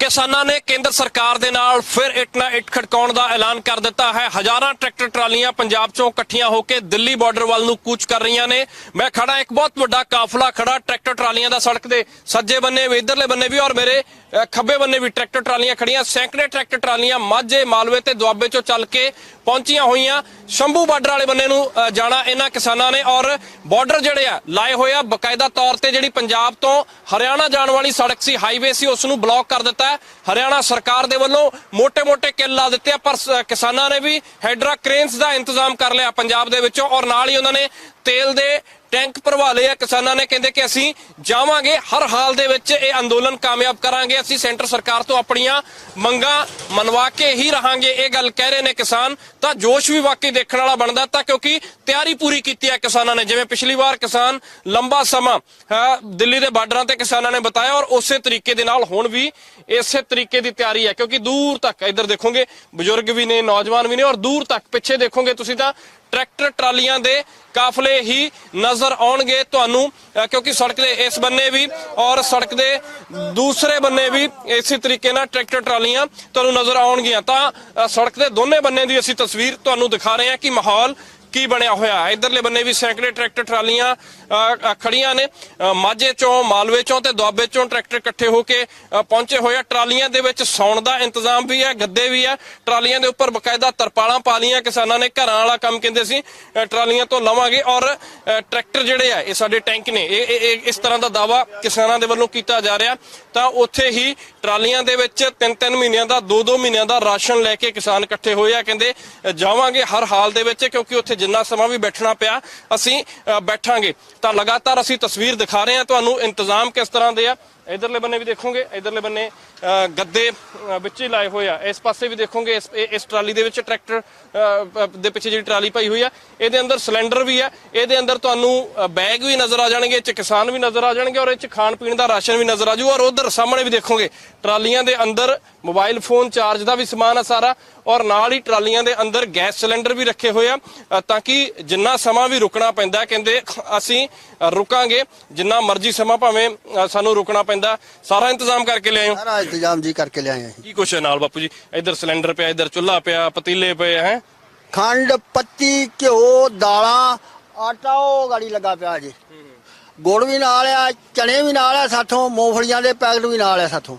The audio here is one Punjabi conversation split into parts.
ਕਿਸਾਨਾਂ ਨੇ ਕੇਂਦਰ ਸਰਕਾਰ ਦੇ ਨਾਲ ਫਿਰ ਇੱਟ ਨਾ ਇੱਟ ਖੜਕਾਉਣ ਦਾ ਐਲਾਨ ਕਰ ਦਿੱਤਾ ਹੈ। ਹਜ਼ਾਰਾਂ ਟਰੈਕਟਰ ਟਰਾਲੀਆਂ ਪੰਜਾਬ ਚੋਂ ਇਕੱਠੀਆਂ ਹੋ ਕੇ ਦਿੱਲੀ ਬਾਰਡਰ ਵੱਲ ਨੂੰ ਕੂਚ ਕਰ ਰਹੀਆਂ ਨੇ। ਮੈਂ ਖੜਾ ਇੱਕ ਬਹੁਤ ਵੱਡਾ ਕਾਫਲਾ ਖੜਾ ਟਰੈਕਟਰ ਟਰਾਲੀਆਂ ਦਾ ਸੜਕ ਦੇ ਸੱਜੇ ਬੰਨੇ ਵੀ, ਇਧਰਲੇ ਬੰਨੇ ਵੀ ਔਰ ਮੇਰੇ ਖੱਬੇ ਬੰਨੇ ਵੀ ਟਰੈਕਟਰ ਟਰਾਲੀਆਂ ਖੜੀਆਂ। ਸੈਂਕੜੇ ਟਰੈਕਟਰ ਟਰਾਲੀਆਂ ਮਾਝੇ ਮਾਲਵੇ ਤੇ ਦੁਆਬੇ ਚੋਂ ਚੱਲ ਕੇ ਪਹੁੰਚੀਆਂ ਹੋਈਆਂ। ਸ਼ੰਭੂ ਬਾਰਡਰ ਵਾਲੇ ਬੰਨੇ ਨੂੰ ਜਾਣਾ ਇਹਨਾਂ ਕਿਸਾਨਾਂ ਨੇ ਔਰ ਬਾਰਡਰ ਜਿਹੜੇ ਆ, ਲਾਏ ਹੋਏ ਆ। ਬਕਾਇਦਾ ਤੌਰ ਤੇ ਜਿਹੜੀ ਪੰਜਾਬ ਤੋਂ ਹਰਿਆਣਾ ਜਾਣ ਵਾਲੀ ਸੜਕ ਸੀ, ਹਾਈਵੇ ਸੀ, ਉਸ ਨੂੰ ਬਲੌਕ ਕਰ ਦਿੱਤਾ ਹੈ। ਹਰਿਆਣਾ ਸਰਕਾਰ ਦੇ ਵੱਲੋਂ ਮੋٹے-ਮੋٹے ਕਿੱਲ ਲਾ ਦਿੱਤੇ ਆ, ਪਰ ਕਿਸਾਨਾਂ ਨੇ ਵੀ ਹੈਡਰਾ ਕ੍ਰੇਨਸ ਦਾ ਇੰਤਜ਼ਾਮ ਕਰ ਲਿਆ ਪੰਜਾਬ ਦੇ ਵਿੱਚੋਂ ਔਰ ਨਾਲ ਹੀ ਉਹਨਾਂ ਨੇ ਤੇਲ ਦੇ ਟੈਂਕ ਭਰਵਾ ਲਏ ਆ। ਕਿਸਾਨਾਂ ਨੇ ਕਹਿੰਦੇ ਕਿ ਅਸੀਂ ਜਾਵਾਂਗੇ ਹਰ ਹਾਲ ਦੇ ਵਿੱਚ ਇਹ ਅੰਦੋਲਨ ਕਾਮਯਾਬ ਕਰਾਂਗੇ। ਅਸੀਂ ਸੈਂਟਰ ਸਰਕਾਰ ਤੋਂ ਆਪਣੀਆਂ ਮੰਗਾਂ ਮਨਵਾ ਕੇ ਹੀ ਰਹਾਂਗੇ। ਇਹ ਗੱਲ ਕਹਿ ਰਹੇ ਨੇ ਕਿਸਾਨ। ਤਾਂ ਜੋਸ਼ ਵੀ ਵਾਕਈ ਦੇਖਣ ਵਾਲਾ ਬਣਦਾ ਤਾਂ ਕਿਉਂਕਿ ਤਿਆਰੀ ਪੂਰੀ ਕੀਤੀ ਹੈ ਕਿਸਾਨਾਂ ਨੇ। ਜਿਵੇਂ ਪਿਛਲੀ ਵਾਰ ਕਿਸਾਨ ਲੰਬਾ ਸਮਾਂ ਅ, ਦਿੱਲੀ ਦੇ ਬਾਰਡਰਾਂ ਤੇ ਕਿਸਾਨਾਂ ਨੇ ਬਤਾਇਆ ਔਰ ਉਸੇ ਤਰੀਕੇ ਦੇ ਨਾਲ ਹੁਣ ਵੀ ਇਸੇ ਤਰੀਕੇ ਦੀ ਤਿਆਰੀ ਹੈ ਕਿਉਂਕਿ ਦੂਰ ਤੱਕ ਇੱਧਰ ਦੇਖੋਗੇ ਬਜ਼ੁਰਗ ਵੀ ਨੇ ਨੌਜਵਾਨ ਵੀ ਨੇ ਔਰ ਦੂਰ ਤੱਕ ਪਿੱਛੇ ਦੇਖੋਗੇ ਤੁਸੀਂ ਤਾਂ ਟਰੈਕਟਰ ਟਰਾਲੀਆਂ ਦੇ ਕਾਫਲੇ ਹੀ ਨਜ਼ਰ ਆਉਣਗੇ ਤੁਹਾਨੂੰ ਕਿਉਂਕਿ ਸੜਕ ਦੇ ਇਸ ਬੰਨੇ ਵੀ ਔਰ ਸੜਕ ਦੇ ਦੂਸਰੇ ਬੰਨੇ ਵੀ ਇਸੇ ਤਰੀਕੇ ਨਾਲ ਟਰੈਕਟਰ ਟਰਾਲੀਆਂ ਤੁਹਾਨੂੰ ਨਜ਼ਰ ਆਉਣਗੀਆਂ। ਤਾਂ ਸੜਕ ਦੇ ਦੋਨੇ ਬੰਨੇ ਦੀ ਅਸੀਂ ਤਸਵੀਰ ਤੁਹਾਨੂੰ ਦਿਖਾ ਰਹੇ ਹਾਂ ਕਿ ਮਾਹੌਲ ਕੀ ਬਣਿਆ ਹੋਇਆ? ਹੈ ਇਧਰਲੇ ਬੰਨੇ ਵੀ ਸੈਂਕੜੇ ਟਰੈਕਟਰ ਟਰਾਲੀਆਂ ਖੜੀਆਂ ਨੇ। ਮਾਝੇ ਚੋਂ, ਮਾਲਵੇ ਚੋਂ ਤੇ ਦੁਆਬੇ ਚੋਂ ਟਰੈਕਟਰ ਇਕੱਠੇ ਹੋ ਕੇ ਪਹੁੰਚੇ ਹੋਏ ਆ। ਟਰਾਲੀਆਂ ਦੇ ਵਿੱਚ ਸੌਣ ਦਾ ਇੰਤਜ਼ਾਮ ਵੀ ਹੈ, ਗੱਦੇ ਵੀ ਹੈ। ਟਰਾਲੀਆਂ ਦੇ ਉੱਪਰ ਬਕਾਇਦਾ ਤਰਪਾਲਾਂ ਪਾ ਲੀਆਂ ਕਿਸਾਨਾਂ ਨੇ। ਘਰਾਂ ਵਾਲਾ ਕੰਮ ਕਹਿੰਦੇ ਸੀ ਟਰਾਲੀਆਂ ਤੋਂ ਲਵਾਂਗੇ। ਔਰ ਟਰੈਕਟਰ ਜਿਹੜੇ ਆ, ਇਹ ਸਾਡੇ ਟੈਂਕ ਨੇ। ਇਹ ਇਸ ਤਰ੍ਹਾਂ ਦਾ ਦਾਵਾ ਕਿਸਾਨਾਂ ਦੇ ਵੱਲੋਂ ਕੀਤਾ ਜਾ ਰਿਹਾ। ਤਾਂ ਉੱਥੇ ਹੀ ਟਰਾਲੀਆਂ ਦੇ ਵਿੱਚ ਤਿੰਨ ਤਿੰਨ ਮਹੀਨਿਆਂ ਦਾ ਦੋ ਦੋ ਮਹੀਨਿਆਂ ਦਾ ਰਾਸ਼ਨ ਲੈ ਕੇ ਕਿਸਾਨ ਇਕੱਠੇ ਹੋਏ ਆ। ਕਹਿੰਦੇ ਜਾਵਾਂਗੇ ਹਰ ਹਾਲ ਦੇ ਵਿੱਚ, ਕਿਉਂਕਿ ਉੱਥੇ ਜਿੰਨਾ ਸਮਾਂ ਵੀ ਬੈਠਣਾ ਪਿਆ ਅਸੀਂ ਅ, ਬੈਠਾਂਗੇ। ਤਾਂ ਲਗਾਤਾਰ ਅਸੀਂ ਤਸਵੀਰ ਦਿਖਾ ਰਹੇ ਹਾਂ ਤੁਹਾਨੂੰ ਇੰਤਜ਼ਾਮ ਕਿਸ ਤਰ੍ਹਾਂ ਦੇ ਆ। ਇਧਰਲੇ ਬੰਨੇ ਵੀ ਦੇਖੋਗੇ, ਇਧਰਲੇ ਬੰਨੇ ਗੱਦੇ ਵਿੱਚ ਹੀ ਲਾਏ ਹੋਏ ਆ। ਇਸ ਪਾਸੇ ਵੀ ਦੇਖੋਗੇ, ਇਸ, ਇਹ- ਇਸ ਟਰਾਲੀ ਦੇ ਵਿੱਚ ਟਰੈਕਟਰ ਦੇ ਪਿੱਛੇ ਜਿਹੜੀ ਟਰਾਲੀ ਪਈ ਹੋਈ ਆ, ਇਹਦੇ ਅੰਦਰ ਸਿਲੰਡਰ ਵੀ ਆ, ਇਹਦੇ ਅੰਦਰ ਤੁਹਾਨੂੰ ਬੈਗ ਵੀ ਨਜ਼ਰ ਆ ਜਾਣਗੇ, ਇਹ ਚ ਕਿਸਾਨ ਵੀ ਨਜ਼ਰ ਆ ਜਾਣਗੇ, ਔਰ ਇਹ ਚ ਖਾਣ ਪੀਣ ਦਾ ਰਾਸ਼ਨ ਵੀ ਨਜ਼ਰ ਆ ਜੂ ਔਰ ਉਧਰ ਸਾਹਮਣੇ ਵੀ ਦੇਖੋਗੇ, ਟਰਾਲੀਆਂ ਦੇ ਅੰਦਰ ਮੋਬਾਈਲ ਫੋਨ ਚਾਰਜ ਦਾ ਵੀ ਸਮਾਨ ਆ ਸਾਰਾ, ਔਰ ਨਾਲ ਹੀ ਟਰਾਲੀਆਂ ਦੇ ਅੰਦਰ ਗੈਸ ਸਿਲੰਡਰ ਵੀ ਰੱਖੇ ਹੋਏ ਆ ਤਾਂ ਕਿ ਜਿੰਨਾ ਸਮਾਂ ਵੀ ਰੁਕਣਾ ਪੈਂਦਾ, ਕਹਿੰਦੇ, ਅਸੀਂ ਰੁਕਾਂਗੇ, ਜਿੰਨਾ ਮਰਜ਼ੀ ਸਮਾਂ ਭਾਵੇਂ ਸਾਨੂੰ ਰੁਕਣਾ ਪੈਂਦਾ ਸਾਰਾ ਇੰਤਜ਼ਾਮ ਕਰਕੇ ਲਿਆਇਓ ਸਾਰਾ ਇੰਤਜ਼ਾਮ ਜੀ ਕਰਕੇ ਲਿਆਏ ਅਸੀਂ ਕੀ ਕੁਛ ਹੈ ਨਾਲ ਬਾਪੂ ਜੀ? ਇੱਧਰ ਸਿਲੰਡਰ ਪਿਆ ਇੱਧਰ ਚੁੱਲ੍ਹਾ ਪਿਆ ਪਤੀਲੇ ਪਏ ਹੈ? ਖੰਡ ਪੱਤੀ ਘਿਓ ਦਾਲਾਂ ਆਟਾ ਉਹ ਗਾੜੀ ਲੱਗਾ ਪਿਆ ਜੀ। ਗੁੜ ਵੀ ਨਾਲ ਆ ਚਨੇ ਵੀ ਨਾਲ ਆ ਸਾਥੋਂ ਮੂੰਗਫਲੀਆਂ ਦੇ ਪੈਕਟ ਵੀ ਨਾਲ ਆ ਸਾਥੋਂ।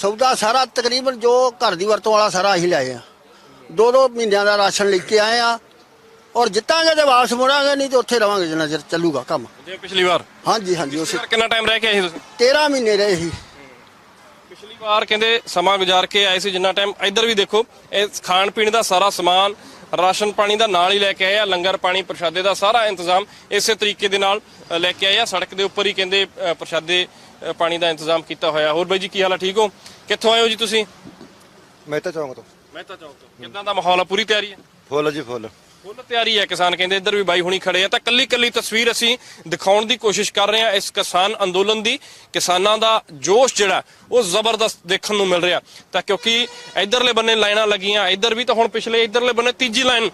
ਸੌਦਾ ਸਾਰਾ ਤਕਰੀਬਨ ਜੋ ਘਰ ਦੀ ਵਰਤੋਂ ਵਾਲਾ ਸਾਰਾ ਅਸੀਂ ਲਿਆਏ ਆ। ਦੋ ਦੋ ਮਹੀਨਿਆਂ ਦਾ ਰਾਸ਼ਨ ਲੈ ਕੇ ਆਏ ਆ। ਔਰ ਜਿੱਤਾਂਗੇ ਤੇ ਵਾਪਸ ਮੁੜਾਂਗੇ ਨਹੀਂ ਤੇ ਉੱਥੇ ਰਵਾਂਗੇ ਜਿੰਨਾ ਚਿਰ ਚੱਲੂਗਾ ਕੰਮ। ਜਿਵੇਂ ਪਿਛਲੀ ਵਾਰ? ਹਾਂਜੀ ਹਾਂਜੀ ਉਸੇ ਕਿੰਨਾ ਟਾਈਮ ਰਹਿ ਕੇ ਆਏ ਸੀ ਤੁਸੀਂ? 13 ਮਹੀਨੇ ਰਹੇ ਸੀ। ਪਿਛਲੀ ਵਾਰ ਕਹਿੰਦੇ ਸਮਾਂ ਗੁਜ਼ਾਰ ਕੇ ਆਏ ਸੀ ਜਿੰਨਾ ਟਾਈਮ ਇੱਧਰ ਵੀ ਦੇਖੋ ਇਹ ਖਾਣ ਪੀਣ ਦਾ ਸਾਰਾ ਸਮਾਨ ਰਾਸ਼ਨ ਪਾਣੀ ਦਾ ਨਾਲ ਹੀ ਲੈ ਕੇ ਆਏ ਆ ਲੰਗਰ ਪਾਣੀ ਪ੍ਰਸ਼ਾਦੇ ਦਾ ਸਾਰਾ ਇੰਤਜ਼ਾਮ ਇਸੇ ਤਰੀਕੇ ਦੇ ਨਾਲ ਲੈ ਕੇ ਆਏ ਆ। ਸੜਕ ਦੇ ਉੱਪਰ ਹੀ ਕਹਿੰਦੇ ਪ੍ਰਸ਼ਾਦੇ ਪਾਣੀ ਦਾ ਇੰਤਜ਼ਾਮ ਕੀਤਾ ਹੋਇਆ। ਹੋਰ ਬਾਈ ਜੀ ਕੀ ਹਾਲ ਆ? ਠੀਕ ਹੋ? ਕਿੱਥੋਂ ਆਏ ਹੋ ਜੀ ਤੁਸੀਂ? ਮਹਿਤਾ ਚੌਂਕ ਤੋਂ। ਮਹਿਤਾ ਚੌਕ ਤੋਂ। ਕਿੱਦਾਂ ਦਾ ਮਾਹੌਲ ਆ? ਪੂਰੀ ਤਿਆਰੀ ਹੈ ਫੁੱਲ ਜੀ ਫੁੱਲ। ਫੁੱਲ ਤਿਆਰੀ ਹੈ ਕਿਸਾਨ ਕਹਿੰਦੇ ਇੱਧਰ ਵੀ ਬਾਈ ਹੁਣੀ ਖੜੇ ਆ। ਤਾਂ ਕੱਲੀ ਕੱਲੀ ਤਸਵੀਰ ਅਸੀਂ ਦਿਖਾਉਣ ਦੀ ਕੋਸ਼ਿਸ਼ ਕਰ ਰਹੇ ਹਾਂ ਇਸ ਕਿਸਾਨ ਅੰਦੋਲਨ ਦੀ। ਕਿਸਾਨਾਂ ਦਾ ਜੋਸ਼ ਜਿਹੜਾ ਉਹ ਜ਼ਬਰਦਸਤ ਦੇਖਣ ਨੂੰ ਮਿਲ ਰਿਹਾ। ਤਾਂ ਕਿਉਂਕਿ ਇੱਧਰਲੇ ਬੰਨੇ ਲਾਈਨਾਂ ਲੱਗੀਆਂ ਇੱਧਰ ਵੀ ਤਾਂ ਹੁਣ ਪਿਛਲੇ ਇੱਧਰਲੇ ਬੰਨੇ ਤੀਜੀ ਲਾਈਨ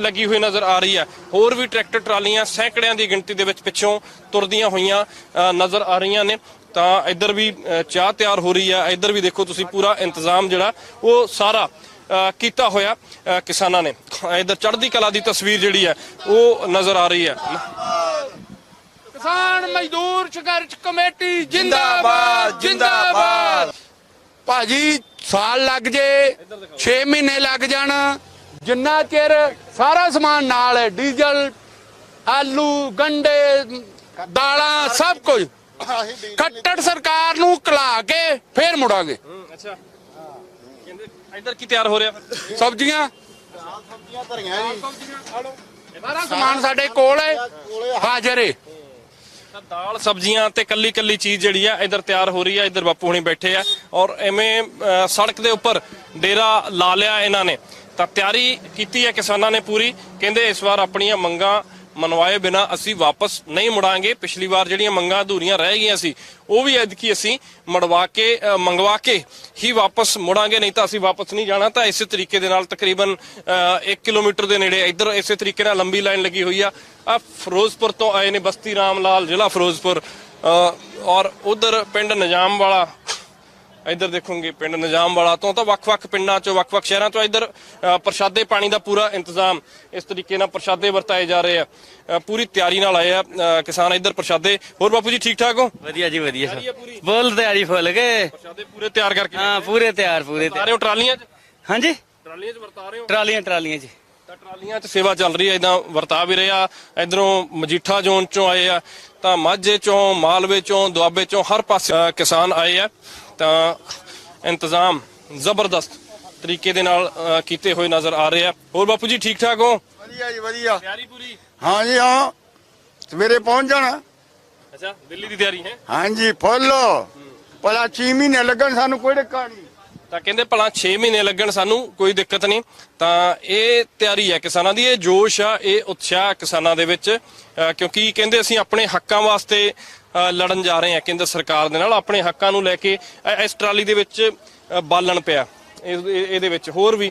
ਲੱਗੀ ਹੋਈ ਨਜ਼ਰ ਆ ਰਹੀ ਹੈ। ਹੋਰ ਵੀ ਟਰੈਕਟਰ ਟਰਾਲੀਆਂ ਸੈਂਕੜਿਆਂ ਦੀ ਗਿਣਤੀ ਦੇ ਵਿੱਚ ਪਿੱਛੋਂ ਤੁਰਦੀਆਂ ਹੋਈਆਂ ਅ, ਨਜ਼ਰ ਆ ਰਹੀਆਂ ਨੇ। ਤਾਂ ਇੱਧਰ ਵੀ ਅ, ਚਾਹ ਤਿਆਰ ਹੋ ਰਹੀ ਹੈ। ਇੱਧਰ ਵੀ ਦੇਖੋ ਤੁਸੀਂ ਪੂਰਾ ਇੰਤਜ਼ਾਮ ਜਿਹੜਾ ਉਹ ਸਾਰਾ ਕੀਤਾ ਹੋਇਆ ਕਿਸਾਨਾਂ ਨੇ। ਇਧਰ ਚੜ੍ਹਦੀ ਕਲਾ ਦੀ ਤਸਵੀਰ ਜਿਹੜੀ ਹੈ ਉਹ ਨਜ਼ਰ ਆ ਰਹੀ ਹੈ। ਕਿਸਾਨ ਮਜ਼ਦੂਰ ਸੰਘਰਸ਼ ਕਮੇਟੀ ਜਿੰਦਾਬਾਦ ਜਿੰਦਾਬਾਦ ਭਾਜੀ ਸਾਲ ਲੱਗ ਜੇ 6 ਮਹੀਨੇ ਲੱਗ ਜਾਣ ਜਿੰਨਾ ਚਿਰ ਸਾਰਾ ਸਮਾਨ ਨਾਲ ਹੈ ਡੀਜ਼ਲ ਆਲੂ ਗੰਡੇ ਦਾਲਾਂ ਸਭ ਕੁਝ। ਖੱਟੜ ਸਰਕਾਰ ਨੂੰ ਕਲਾ ਕੇ ਫੇਰ ਮੁੜਾਂਗੇ। ਅੱਛਾ। ਇਧਰ ਕੀ ਤਿਆਰ ਹੋ ਰਿਹਾ ਫਿਰ? ਸਬਜ਼ੀਆਂ? ਸਾਰਾ ਸਮਾਨ ਸਾਡੇ ਕੋਲ ਹੈ। ਹਾਜ਼ਰ ਹੈ ਤਾਂ ਦਾਲ ਸਬਜ਼ੀਆਂ ਤੇ ਕੱਲੀ ਕੱਲੀ ਚੀਜ਼ ਜਿਹੜੀ ਆ ਇਧਰ ਤਿਆਰ ਹੋ ਰਹੀ ਆ ਇਧਰ ਬਾਪੂ ਹੁਣੀ ਬੈਠੇ ਆ। ਔਰ ਐਵੇਂ ਅ, ਸੜਕ ਦੇ ਉੱਪਰ ਡੇਰਾ ਲਾ ਲਿਆ ਇਹਨਾਂ ਨੇ। ਤਾਂ ਤਿਆਰੀ ਕੀਤੀ ਹੈ ਕਿਸਾਨਾਂ ਨੇ ਪੂਰੀ। ਕਹਿੰਦੇ ਇਸ ਵਾਰ ਆਪਣੀਆਂ ਮੰਗਾਂ ਮਨਵਾਏ ਬਿਨਾ ਅਸੀਂ ਵਾਪਸ ਨਹੀਂ ਮੁੜਾਂਗੇ। ਪਿਛਲੀ ਵਾਰ ਜਿਹੜੀਆਂ ਮੰਗਾਂ ਅਧੂਰੀਆਂ ਰਹਿ ਗਈਆਂ ਸੀ, ਉਹ ਵੀ ਐਤਕੀ ਅਸੀਂ ਮੜਵਾ ਕੇ ਮੰਗਵਾ ਕੇ ਹੀ ਵਾਪਸ ਮੁੜਾਂਗੇ, ਨਹੀਂ ਤਾਂ ਅਸੀਂ ਵਾਪਸ ਨਹੀਂ ਜਾਣਾ। ਤਾਂ ਇਸੇ ਤਰੀਕੇ ਦੇ ਨਾਲ ਤਕਰੀਬਨ 1 ਕਿਲੋਮੀਟਰ ਦੇ ਨੇੜੇ ਇੱਧਰ ਇਸੇ ਤਰੀਕੇ ਨਾਲ ਲੰਬੀ ਲਾਈਨ ਲੱਗੀ ਹੋਈ ਆ। ਆ ਫਿਰੋਜ਼ਪੁਰ ਤੋਂ ਆਏ ਨੇ ਬਸਤੀ ਰਾਮ ਲਾਲ, ਜ਼ਿਲ੍ਹਾ ਫਿਰੋਜ਼ਪੁਰ ਔਰ ਉਧਰ ਪਿੰਡ ਨਿਜ਼ਾਮ ਵਾਲਾ ਇੱਧਰ ਦੇਖੋਗੇ ਪਿੰਡ ਨਿਜ਼ਾਮ ਵਾਲਾ ਤੋਂ ਤਾਂ ਵੱਖ-ਵੱਖ ਪਿੰਡਾਂ ਚੋਂ ਵੱਖ-ਵੱਖ ਸ਼ਹਿਰਾਂ ਤੋਂ ਇੱਧਰ ਪ੍ਰਸ਼ਾਦੇ ਪਾਣੀ ਦਾ ਪੂਰਾ ਇੰਤਜ਼ਾਮ ਇਸ ਤਰੀਕੇ ਨਾਲ ਪ੍ਰਸ਼ਾਦੇ ਵਰਤਾਏ ਜਾ ਰਹੇ ਆ। ਪੂਰੀ ਤਿਆਰੀ ਨਾਲ ਆਏ ਆ ਕਿਸਾਨ ਇੱਧਰ ਪ੍ਰਸ਼ਾਦੇ। ਹੋਰ ਬਾਪੂ ਜੀ ਠੀਕ ਠਾਕ ਹੋ? ਵਧੀਆ ਜੀ ਵਧੀਆ। ਫੁੱਲ ਤਿਆਰੀ ਫੁੱਲ ਗਏ ਪ੍ਰਸ਼ਾਦੇ ਪੂਰੇ ਤਿਆਰ ਕਰਕੇ ਹਾਂ ਪੂਰੇ ਤਿਆਰ ਪੂਰੇ ਹੋ ਟਰਾਲੀਆਂ 'ਚ? ਹਾਂਜੀ? ਟਰਾਲੀਆਂ 'ਚ ਵਰਤਾ ਰਹੇ ਹੋ? ਟਰਾਲੀਆਂ ਟਰਾਲੀਆਂ ਜੀ ਤਾਂ ਟਰਾਲੀਆਂ 'ਚ ਸੇਵਾ ਚੱਲ ਰਹੀ ਹੈ ਇਦਾਂ ਵਰਤਾ ਵੀ ਰਿਹਾ ਇਧਰੋਂ ਮਜੀਠਾ ਜ਼ੋਨ 'ਚੋਂ ਆਏ ਆ ਤਾਂ ਮਾਝੇ 'ਚੋਂ ਮਾਲਵੇ 'ਚੋਂ ਦੁਆਬੇ 'ਚੋਂ ਹਰ ਪਾਸੇ ਕਿਸਾਨ ਆਏ ਆ। ਤਾਂ ਇੰਤਜ਼ਾਮ ਜ਼ਬਰਦਸਤ ਤਰੀਕੇ ਦੇ ਨਾਲ ਕੀਤੇ ਹੋਏ ਨਜ਼ਰ ਆ ਰਹੇ ਆ। ਹੋਰ ਬਾਪੂ ਜੀ ਠੀਕ ਠਾਕ ਹੋ? ਵਧੀਆ ਜੀ ਵਧੀਆ। ਤਿਆਰੀ ਪੂਰੀ? ਹਾਂ ਜੀ ਹਾਂ। ਸਵੇਰੇ ਪਹੁੰਚ ਜਾਣਾ। ਅੱਛਾ ਦਿੱਲੀ ਦੀ ਤਿਆਰੀ ਹੈ? ਹਾਂਜੀ ਫੁੱਲ। ਭਲਾ 6 ਮਹੀਨੇ ਲੱਗਣ ਸਾਨੂੰ ਕੋਈ ਡੱਕਾ ਨਹੀਂ। ਤਾਂ ਕਹਿੰਦੇ ਭਲਾ 6 ਮਹੀਨੇ ਲੱਗਣ ਸਾਨੂੰ ਕੋਈ ਦਿੱਕਤ ਨਹੀਂ। ਤਾਂ ਇਹ ਤਿਆਰੀ ਹੈ ਕਿਸਾਨਾਂ ਦੀ ਇਹ ਜੋਸ਼ ਆ ਇਹ ਉਤਸ਼ਾਹ ਹੈ ਕਿਸਾਨਾਂ ਦੇ ਵਿੱਚ। ਕਿਉਂਕਿ ਕਹਿੰਦੇ ਅਸੀਂ ਆਪਣੇ ਹੱਕਾਂ ਵਾਸਤੇ ਲੜਨ ਜਾ ਰਹੇ ਹਾਂ ਕੇਂਦਰ ਸਰਕਾਰ ਦੇ ਨਾਲ ਆਪਣੇ ਹੱਕਾਂ ਨੂੰ ਲੈ ਕੇ ਇਸ ਟਰਾਲੀ ਦੇ ਵਿੱਚ ਬਾਲਣ ਪਿਆ। ਇਹਦੇ ਵਿੱਚ ਹੋਰ ਵੀ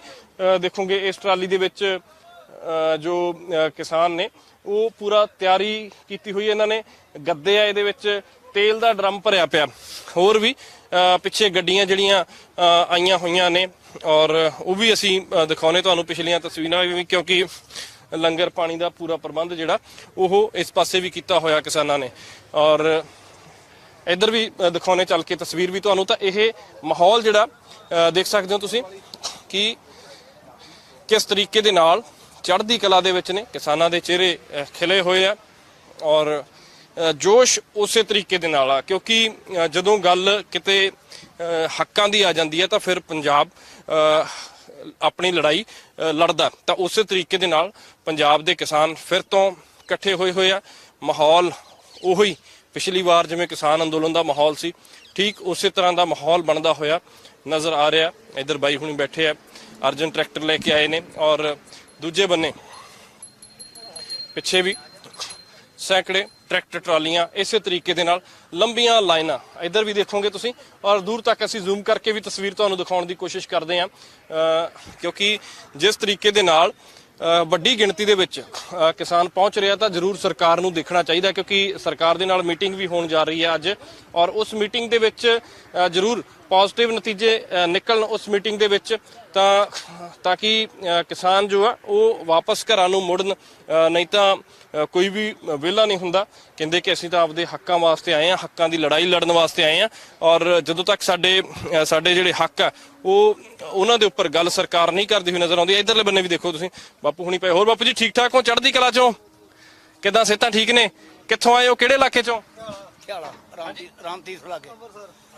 ਦੇਖੋਗੇ ਇਸ ਟਰਾਲੀ ਦੇ ਵਿੱਚ ਜੋ ਕਿਸਾਨ ਨੇ ਉਹ ਪੂਰਾ ਤਿਆਰੀ ਕੀਤੀ ਹੋਈ ਇਹਨਾਂ ਨੇ। ਗੱਦੇ ਆ ਇਹਦੇ ਵਿੱਚ ਤੇਲ ਦਾ ਡਰਮ ਭਰਿਆ ਪਿਆ। ਹੋਰ ਵੀ ਪਿੱਛੇ ਗੱਡੀਆਂ ਜਿਹੜੀਆਂ ਆਈਆਂ ਹੋਈਆਂ ਨੇ ਔਰ ਉਹ ਵੀ ਅਸੀਂ ਅ, ਤੁਹਾਨੂੰ ਪਿਛਲੀਆਂ ਤਸਵੀਰਾਂ ਵੀ ਕਿਉਂਕਿ ਲੰਗਰ ਪਾਣੀ ਦਾ ਪੂਰਾ ਪ੍ਰਬੰਧ ਜਿਹੜਾ ਉਹ ਇਸ ਪਾਸੇ ਵੀ ਕੀਤਾ ਹੋਇਆ ਕਿਸਾਨਾਂ ਨੇ। ਔਰ ਇੱਧਰ ਵੀ ਅ, ਦਿਖਾਉਣੇ ਚੱਲ ਕੇ ਤਸਵੀਰ ਵੀ ਤੁਹਾਨੂੰ ਤਾਂ ਇਹ ਮਾਹੌਲ ਜਿਹੜਾ ਦੇਖ ਸਕਦੇ ਹੋ ਤੁਸੀਂ ਕਿ ਕਿਸ ਤਰੀਕੇ ਦੇ ਨਾਲ ਚੜ੍ਹਦੀ ਕਲਾ ਦੇ ਵਿੱਚ ਨੇ ਕਿਸਾਨਾਂ ਦੇ ਚਿਹਰੇ ਖਿਲੇ ਹੋਏ ਆ ਔਰ ਜੋਸ਼ ਉਸੇ ਤਰੀਕੇ ਦੇ ਨਾਲ ਆ। ਕਿਉਂਕਿ ਜਦੋਂ ਗੱਲ ਕਿਤੇ ਹੱਕਾਂ ਦੀ ਆ ਜਾਂਦੀ ਹੈ ਤਾਂ ਫਿਰ ਪੰਜਾਬ ਆਪਣੀ ਲੜਾਈ ਲੜਦਾ ਤਾਂ ਉਸੇ ਤਰੀਕੇ ਦੇ ਨਾਲ ਪੰਜਾਬ ਦੇ ਕਿਸਾਨ ਫਿਰ ਤੋਂ ਇਕੱਠੇ ਹੋਏ ਹੋਏ ਆ। ਮਾਹੌਲ ਉਹੀ ਪਿਛਲੀ ਵਾਰ ਜਿਵੇਂ ਕਿਸਾਨ ਅੰਦੋਲਨ ਦਾ ਮਾਹੌਲ ਸੀ, ਠੀਕ ਉਸੇ ਤਰ੍ਹਾਂ ਦਾ ਮਾਹੌਲ ਬਣਦਾ ਹੋਇਆ ਨਜ਼ਰ ਆ ਰਿਹਾ। ਇੱਧਰ ਬਾਈ ਹੁਣੀ ਬੈਠੇ ਆ, ਅਰਜਨ ਟਰੈਕਟਰ ਲੈ ਕੇ ਆਏ ਨੇ ਔਰ ਦੂਜੇ ਬੰਨੇ ਪਿੱਛੇ ਵੀ ਸੈਂਕੜੇ ਟਰੈਕਟਰ ਟਰਾਲੀਆਂ ਇਸੇ ਤਰੀਕੇ ਦੇ ਨਾਲ ਲੰਬੀਆਂ ਲਾਈਨਾਂ। ਇੱਧਰ ਵੀ ਦੇਖੋਗੇ ਤੁਸੀਂ ਔਰ ਦੂਰ ਤੱਕ ਅਸੀਂ ਜ਼ੂਮ ਕਰਕੇ ਵੀ ਤਸਵੀਰ ਤੁਹਾਨੂੰ ਦਿਖਾਉਣ ਦੀ ਕੋਸ਼ਿਸ਼ ਕਰਦੇ ਹਾਂ। ਕਿਉਂਕਿ ਜਿਸ ਤਰੀਕੇ ਦੇ ਨਾਲ ਵੱਡੀ ਗਿਣਤੀ ਦੇ ਵਿੱਚ ਕਿਸਾਨ ਪਹੁੰਚ ਰਿਹਾ ਤਾਂ ਜ਼ਰੂਰ ਸਰਕਾਰ ਨੂੰ ਦੇਖਣਾ ਚਾਹੀਦਾ ਕਿਉਂਕਿ ਸਰਕਾਰ ਦੇ ਨਾਲ ਮੀਟਿੰਗ ਵੀ ਹੋਣ ਜਾ ਰਹੀ ਹੈ ਅੱਜ ਔਰ ਉਸ ਮੀਟਿੰਗ ਦੇ ਵਿੱਚ ਜ਼ਰੂਰ ਪੋਜ਼ਿਟਿਵ ਨਤੀਜੇ ਨਿਕਲਣ ਉਸ ਮੀਟਿੰਗ ਦੇ ਵਿੱਚ, ਤਾਂ ਤਾਂ ਕਿ ਕਿਸਾਨ ਜੋ ਆ, ਉਹ ਵਾਪਸ ਘਰਾਂ ਨੂੰ ਮੁੜਨ ਨਹੀਂ ਤਾਂ ਕੋਈ ਵੀ ਵਿਹਲਾ ਨਹੀਂ ਹੁੰਦਾ। ਕਹਿੰਦੇ ਕਿ ਅਸੀਂ ਤਾਂ ਆਪਦੇ ਹੱਕਾਂ ਵਾਸਤੇ ਆਏ ਆ ਹੱਕਾਂ ਦੀ ਲੜਾਈ ਲੜਨ ਵਾਸਤੇ ਆਏ ਆ ਔਰ ਜਦੋਂ ਤੱਕ ਸਾਡੇ ਸਾਡੇ ਜਿਹੜੇ ਹੱਕ ਆ, ਉਹ, ਉਹਨਾਂ ਦੇ ਉੱਪਰ ਗੱਲ ਸਰਕਾਰ ਨਹੀਂ ਕਰਦੀ ਹੋਈ ਨਜ਼ਰ ਆਉਂਦੀ। ਹੈ ਇਧਰਲੇ ਬੰਨੇ ਵੀ ਦੇਖੋ ਤੁਸੀਂ, ਬਾਪੂ ਹੁਣੀ ਪਏ। ਹੋਰ ਬਾਪੂ ਜੀ, ਠੀਕ ਠਾਕ ਹੋ? ਚੜ੍ਹਦੀ ਕਲਾ ਚੋਂ? ਕਿਦਾਂ ਸਿਹਤਾਂ ਠੀਕ ਨੇ? ਕਿੱਥੋਂ ਆਏ ਹੋ? ਕਿਹੜੇ ਇਲਾਕੇ ਚੋਂ? ਰਾਮਤੀਸ ਲਾਗੇ।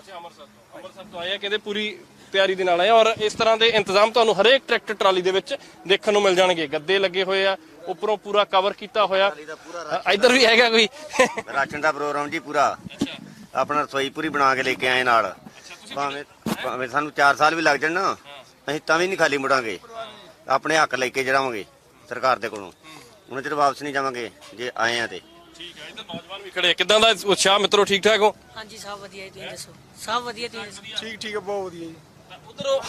ਅੱਛਾ ਅੰਮ੍ਰਿਤਸਰ ਤੋਂ। ਅੰਮ੍ਰਿਤਸਰ ਤੋਂ ਆਏ ਆ ਕਹਿੰਦੇ ਪੂਰੀ ਤਿਆਰੀ ਦੇ ਨਾਲ ਆਏ ਆ ਔਰ ਇਸ ਤਰ੍ਹਾਂ ਦੇ ਇੰਤਜ਼ਾਮ ਤੁਹਾਨੂੰ ਹਰੇਕ ਟਰੈਕਟਰ ਟਰਾਲੀ ਦੇ ਵਿੱਚ ਦੇਖਣ ਨੂੰ ਮਿਲ ਜਾਣਗੇ। ਗੱਦੇ ਲੱਗੇ ਹੋਏ ਆ ਉੱਪਰੋਂ ਪੂਰਾ ਕਵਰ ਕੀਤਾ ਹੋਇਆ। ਇੱਧਰ ਵੀ ਹੈਗਾ ਕੋਈ? ਰਾਸ਼ਨ ਦਾ ਪ੍ਰੋਗਰਾਮ ਜੀ ਪੂਰਾ। ਆਪਣਾ ਰਸੋਈ ਪੂਰੀ ਬਣਾ ਕੇ ਲੈ ਕੇ ਆਏ ਨਾਲ। ਭਾਵੇਂ ਭਾਵੇਂ ਸਾਨੂੰ 4 ਸਾਲ ਵੀ ਲੱਗ ਜਾਣ ਨਾ ਅਸੀਂ ਤਾਂ ਵੀ ਨਹੀਂ ਖਾਲੀ ਮੁੜਾਂਗੇ। ਆਪਣੇ ਹੱਕ ਲੈ ਕੇ ਜਾਵਾਂਗੇ ਸਰਕਾਰ ਦੇ ਕੋਲੋਂ। ਉਹਨਾਂ ਚਿਰ ਵਾਪਸ ਨਹੀਂ ਜਾਵਾਂਗੇ ਜੇ ਆਏ ਆ ਤੇ। ਠੀਕ ਹੈ ਇੱਧਰ ਨੌਜਵਾਨ ਵੀ ਖੜੇ ਆ। ਕਿਦਾਂ ਦਾ ਉਤਸ਼ਾਹ ਮਿੱਤਰੋ ਠੀਕ ਠਾਕ ਹੋ? ਹਾਂਜੀ ਸਭ ਵਧੀਆ ਜੀ ਤੁਸੀਂ ਦੱਸੋ? ਸਭ ਵਧੀਆ ਤੁਸੀਂ ਦੱਸੋ? ਠੀਕ ਠੀਕ ਹੈ ਬਹੁਤ ਵਧੀਆ ਜੀ। ਉਧਰੋਂ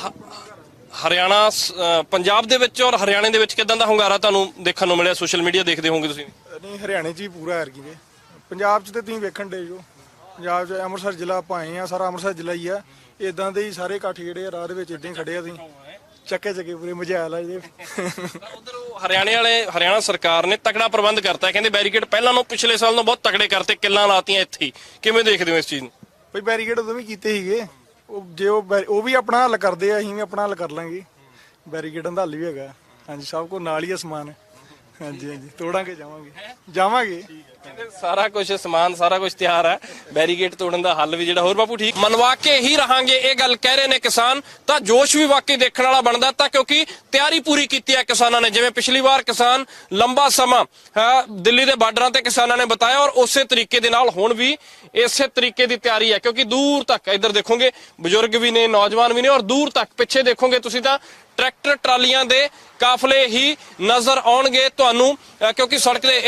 ਹਰਿਆਣਾ ਸ- ਅ, ਪੰਜਾਬ ਦੇ ਵਿੱਚ ਔਰ ਹਰਿਆਣੇ ਦੇ ਵਿੱਚ ਕਿਦਾਂ ਦਾ ਹੁੰਗਾਰਾ ਤੁਹਾਨੂੰ ਦੇਖਣ ਨੂੰ ਮਿਲਿਆ? ਸੋਸ਼ਲ ਮੀਡੀਆ ਦੇਖਦੇ ਹੋਵੋਗੇ ਤੁਸੀਂ ਨਹੀਂ ਹਰਿਆਣੇ 'ਚ ਹੀ ਪੂਰਾ ਐਰਗੀ ਵੇ ਪੰਜਾਬ 'ਚ ਤੇ ਤੁਸੀਂ ਵੇਖਣ ਦੇ ਜੋ। ਪੰਜਾਬ 'ਚ ਅੰਮ੍ਰਿਤਸਰ ਜ਼ਿਲ੍ਹਾ ਆਪਾਂ ਆਏ ਆ ਸਾਰਾ ਅੰਮ੍ਰਿਤਸਰ ਜ਼ਿਲ੍ਹਾ ਹੀ ਆ। ਇਦਾਂ ਦੇ ਹੀ ਸਾਰੇ ਇਕੱਠ ਜਿਹੜੇ ਆ ਰਾਹ ਦੇ ਵਿੱਚ ਇਦਾਂ ਹੀ ਖੜੇ ਆ ਤੁਸੀਂ। ਚੱਕੇ ਚੱਕੇ ਪੂਰੇ ਮਜਾਲ ਆ ਜੇ ਉਧਰ ਹਰਿਆਣੇ ਵਾਲੇ ਹਰਿਆਣਾ ਸਰਕਾਰ ਨੇ ਤਕੜਾ ਪ੍ਰਬੰਧ ਕਰਤਾ ਹੈ। ਕਹਿੰਦੇ ਬੈਰੀਕੇਡ ਪਹਿਲਾਂ ਨੂੰ ਪਿਛਲੇ ਸਾਲ ਨੂੰ ਬਹੁਤ ਤਕੜੇ ਕਰਤੇ ਕਿੱਲਾਂ ਲਾਤੀਆਂ ਇੱਥੇ। ਹੀ ਕਿਵੇਂ ਦੇਖਦੇ ਹੋ ਇਸ ਚੀਜ਼ ਨੂੰ? ਬਈ ਬੈਰੀਕੇਡ ਉਦੋਂ ਵੀ ਕੀਤੇ ਸੀਗੇ। ਉਹ ਜੇ ਉਹ ਬੈਰੀ- ਉਹ ਵੀ ਆਪਣਾ ਹੱਲ ਕਰਦੇ ਆ ਅਸੀਂ ਵੀ ਆਪਣਾ ਹੱਲ ਕਰ ਲਾਂਗੇ। ਬੈਰੀਕੇਡਾਂ ਦਾ ਹੱਲ ਵੀ ਹੈਗਾ। ਹਾਂਜੀ ਸਭ ਕੋ ਨਾਲ ਹੀ ਆ ਸਮਾਨ। ਹਾਂਜੀ ਹਾਂਜੀ। ਤੋੜਾਂਗੇ ਜਾਵਾਂਗੇ। ਜਾਵਾਂਗੇ? ਕਹਿੰਦੇ ਸਾਰਾ ਕੁਝ ਸਮਾਨ ਸਾਰਾ ਕੁਝ ਤਿਆਰ ਹੈ। ਬੈਰੀਕੇਡ ਤੋੜਨ ਦਾ ਹੱਲ ਵੀ ਜਿਹੜਾ ਹੋਰ ਬਾਪੂ ਠੀਕ? ਮਨਵਾ ਕੇ ਹੀ ਰਹਾਂਗੇ ਇਹ ਗੱਲ ਕਹਿ ਰਹੇ ਨੇ ਕਿਸਾਨ। ਤਾਂ ਜੋਸ਼ ਵੀ ਵਾਕਈ ਦੇਖਣ ਵਾਲਾ ਬਣਦਾ ਤਾਂ ਕਿਉਂਕਿ ਤਿਆਰੀ ਪੂਰੀ ਕੀਤੀ ਹੈ ਕਿਸਾਨਾਂ ਨੇ। ਜਿਵੇਂ ਪਿਛਲੀ ਵਾਰ ਕਿਸਾਨ ਲੰਬਾ ਸਮਾਂ ਅ, ਦਿੱਲੀ ਦੇ ਬਾਰਡਰਾਂ ਤੇ ਕਿਸਾਨਾਂ ਨੇ ਬਤਾਇਆ ਔਰ ਉਸੇ ਤਰੀਕੇ ਦੇ ਨਾਲ ਹੁਣ ਵੀ ਇਸੇ ਤਰੀਕੇ ਦੀ ਤਿਆਰੀ ਹੈ। ਕਿਉਂਕਿ ਦੂਰ ਤੱਕ ਇੱਧਰ ਦੇਖੋਗੇ ਬਜ਼ੁਰਗ ਵੀ ਨੇ ਨੌਜਵਾਨ ਵੀ ਨੇ ਔਰ ਦੂਰ ਤੱਕ ਪਿੱਛੇ ਦੇਖੋਗੇ ਤੁਸੀਂ ਤਾਂ ਟਰੈਕਟਰ ਟਰਾਲੀਆਂ ਦੇ ਕਾਫਲੇ ਹੀ ਨਜ਼ਰ ਆਉਣਗੇ ਤੁਹਾਨੂੰ ਕਿਉਂਕਿ ਸੜਕ ਦੇ